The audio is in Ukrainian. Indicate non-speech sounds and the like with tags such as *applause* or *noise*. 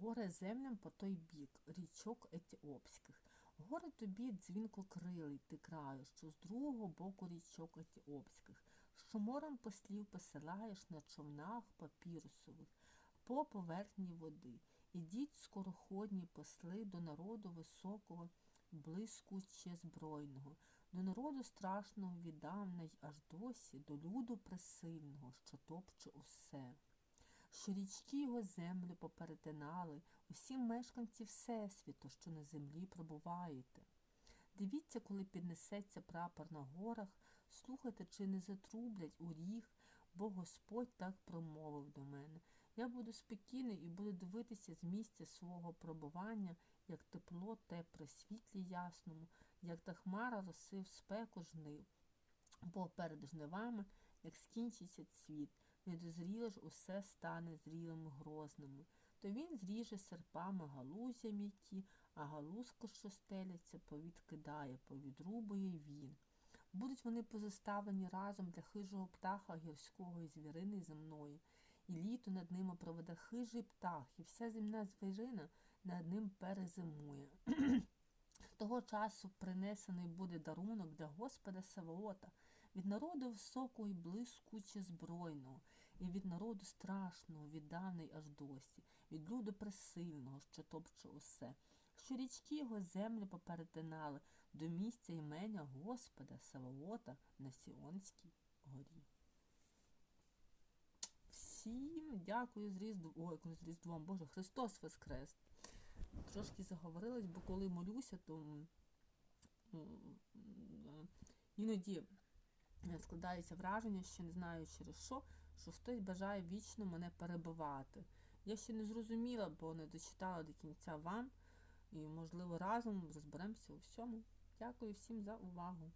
горе землям по той бік, річок Етіопських. Горе тобі дзвінкокрилий ти краю, що з другого боку річок Етіопських, що морем послів посилаєш на човнах папірусових по поверхні води. Ідіть скороходні посли до народу високого, блискуче збройного, до народу страшного віддавна й аж досі, до люду пресильного, що топче усе. Що річки його землю поперетинали, усі мешканці Всесвіту, що на землі пробуваєте. Дивіться, коли піднесеться прапор на горах, слухайте, чи не затрублять у ріг, бо Господь так промовив до мене. Я буду спокійний і буду дивитися з місця свого пробування, як тепло те при світлі ясному, як та хмара роси в спеку жнив. Бо перед жнивами, як скінчиться цвіт, недозріле ж усе стане зрілими грозними. То він зріже серпами галузя м'які, а галузко, що стеляться, повідкидає, повідрубує він. Будуть вони позаставлені разом для хижого птаха гірського і звірини земної, і літо над ними проведе хижий птах, і вся земна звірина над ним перезимує. *clears throat* Того часу принесений буде дарунок для Господа Саваота, від народу високого і блискуче збройного, і від народу страшного, відданий аж досі, від люду пресильного, що топче усе, що річки його землю поперетинали до місця імення Господа Саваота на Сіонській горі. Всім дякую з Різдвом. Ой, з Різдвом, Боже, Христос Воскрес! Трошки заговорилась, бо коли молюся, то іноді складається враження, що не знаю через що, що хтось бажає вічно мене перебивати. Я ще не зрозуміла, бо не дочитала до кінця вам, і, можливо, разом розберемося у всьому. Дякую всім за увагу.